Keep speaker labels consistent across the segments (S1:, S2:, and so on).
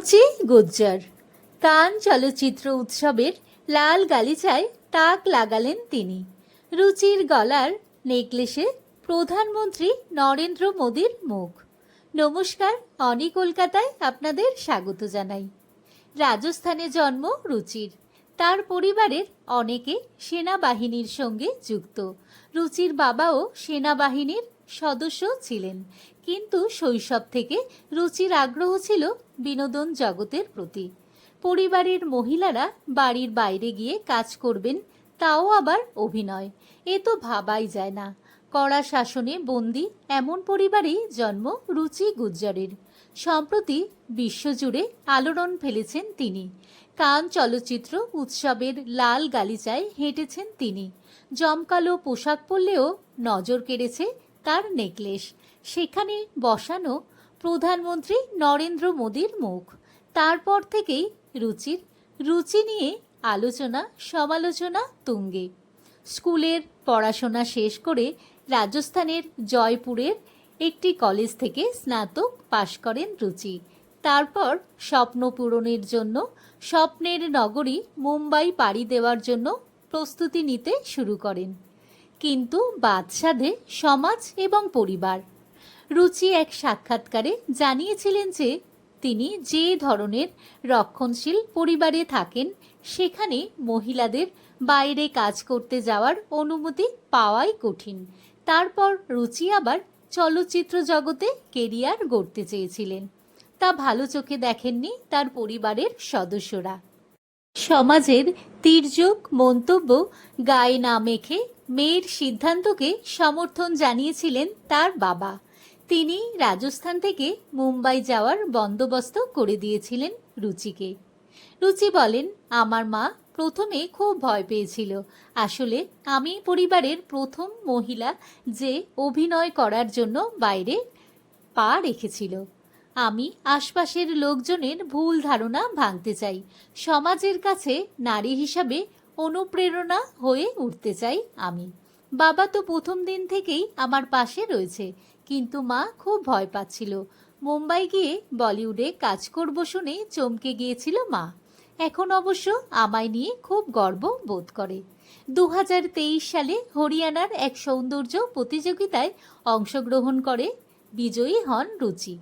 S1: রুচি গুজ্জার। কান চলচ্চিত্র উৎসবের লাল গালিচায় তাক লাগালেন তিনি। রুচির গলার নেকলেসে প্রধানমন্ত্রী নরেন্দ্র মোদীর মুখ। নমস্কার, অনি কলকাতায় আপনাদের স্বাগত জানাই। রাজস্থানে জন্ম রুচির। তার পরিবারের অনেকে সেনাবাহিনীর সঙ্গে যুক্ত। রুচির বাবাও সেনাবাহিনীর সদস্য ছিলেন। কিন্তু শৈশব থেকে রুচির আগ্রহ ছিল বিনোদন জগতের প্রতি। পরিবারের মহিলারা বাড়ির বাইরে গিয়ে কাজ করবেন, তাও আবার অভিনয়। এ তো ভাবাই যায় না। কড়া শাসনে বন্দি এমন পরিবারেই জন্ম রুচি গুজ্জারের। সম্প্রতি বিশ্বজুড়ে আলোড়ন ফেলেছেন তিনি। কান চলচ্চিত্র উৎসবের লাল গালিচায় হেঁটেছেন তিনি। জমকালো পোশাক পরলেও নজর কেড়েছে তার নেকলেস। সেখানে বসানো প্রধানমন্ত্রী নরেন্দ্র মোদীর মুখ। তারপর থেকেই রুচির, রুচি নিয়ে আলোচনা, সমালোচনা, তুঙ্গে। স্কুলের পড়াশোনা শেষ করে রাজস্থানের জয়পুরের একটি কলেজ থেকে স্নাতক পাশ করেন রুচি। তারপর স্বপ্ন পূরণের জন্য স্বপ্নের নগরী মুম্বাই পাড়ি দেওয়ার জন্য প্রস্তুতি নিতে শুরু করেন। কিন্তু বাদশাধে সমাজ এবং পরিবার রুচি এক সাক্ষাৎকারে জানিয়েছিলেন যে তিনি যে ধরনের রক্ষণশীল পরিবারে থাকেন, সেখানে মহিলাদের বাইরে কাজ করতে যাওয়ার অনুমতি পাওয়াই কঠিন। তারপর রুচি আবার চলচ্চিত্র জগতে কেরিয়ার গড়তে চেয়েছিলেন। তা ভালো চোখে দেখেননি তার পরিবারের সদস্যরা। সমাজের তির্যক মন্তব্য গায়ে না মেখে মেয়ের সিদ্ধান্তকে সমর্থন জানিয়েছিলেন তার বাবা। তিনি রাজস্থান থেকে মুম্বাই যাওয়ার বন্দোবস্ত করে দিয়েছিলেন রুচিকে। রুচি বলেন, আমার মা প্রথমে খুব ভয় পেয়েছিল। আসলে আমি পরিবারের প্রথম মহিলা যে অভিনয় করার জন্য বাইরে পা রেখেছিল। আমি আশপাশের লোকজনের ভুল ধারণা ভাঙতে চাই। সমাজের কাছে নারী হিসাবে অনুপ্রেরণা হয়ে উঠতে চাই আমি। বাবা তো প্রথম দিন থেকেই আমার পাশে রয়েছে, কিন্তু মা খুব ভয় পাচ্ছিল। মুম্বাই গিয়ে বলিউডে কাজ করব শুনে চমকে গিয়েছিল মা। এখন অবশ্য আমায় নিয়ে খুব গর্ব বোধ করে। দু হাজার তেইশ সালে হরিয়ানার এক সৌন্দর্য প্রতিযোগিতায় অংশগ্রহণ করে বিজয়ী হন রুচি।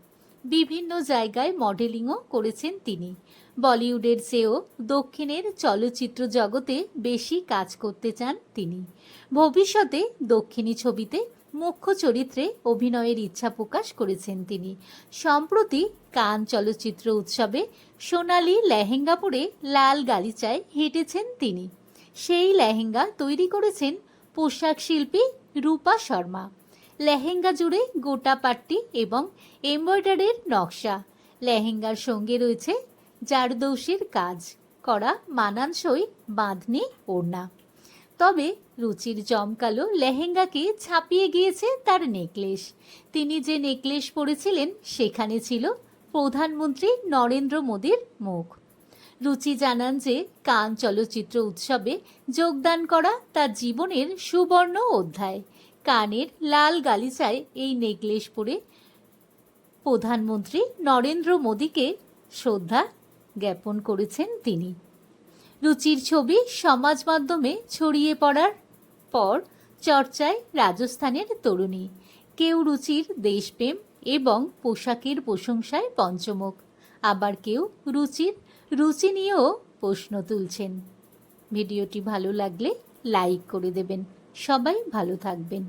S1: বিভিন্ন জায়গায় মডেলিংও করেছেন তিনি। বলিউডের চেয়েও দক্ষিণের চলচ্চিত্র জগতে বেশি কাজ করতে চান তিনি। ভবিষ্যতে দক্ষিণী ছবিতে মুখ্য চরিত্রে অভিনয়ের ইচ্ছা প্রকাশ করেছেন তিনি। সম্প্রতি কান চলচ্চিত্র উৎসবে সোনালি লেহেঙ্গা পরে লাল গালিচায় হেঁটেছেন তিনি। সেই লেহেঙ্গা তৈরি করেছেন পোশাক শিল্পী রূপা শর্মা। লেহেঙ্গা জুড়ে গোটা পাট্টি এবং এমব্রয়ডারির নকশা। লেহেঙ্গার সঙ্গে রয়েছে জারদৌসির কাজ করা মানানসই বাঁধনি ওড়না। তবে রুচির জমকালো লেহেঙ্গাকে ছাপিয়ে গিয়েছে তার নেকলেস তিনি যে নেকলেস পরেছিলেন সেখানে ছিল প্রধানমন্ত্রী নরেন্দ্র মোদীর মুখ। রুচি জানান যে কান চলচ্চিত্র উৎসবে যোগদান করা তার জীবনের সুবর্ণ অধ্যায়। কানের লাল গালিচায় এই নেকলেস পরে প্রধানমন্ত্রী নরেন্দ্র মোদীকে শ্রদ্ধা জ্ঞাপন করেছেন তিনি। রুচির ছবি সমাজ মাধ্যমে ছড়িয়ে পড়ার পর চর্চায় রাজস্থানের তরুণী। কেউ রুচির দেশপ্রেম এবং পোশাকের প্রশংসায় পঞ্চমুখ। আবার কেউ রুচির রুচি নিয়েও প্রশ্ন তুলছেন। ভিডিওটি ভালো লাগলে লাইক করে দেবেন। সবাই ভালো থাকবেন।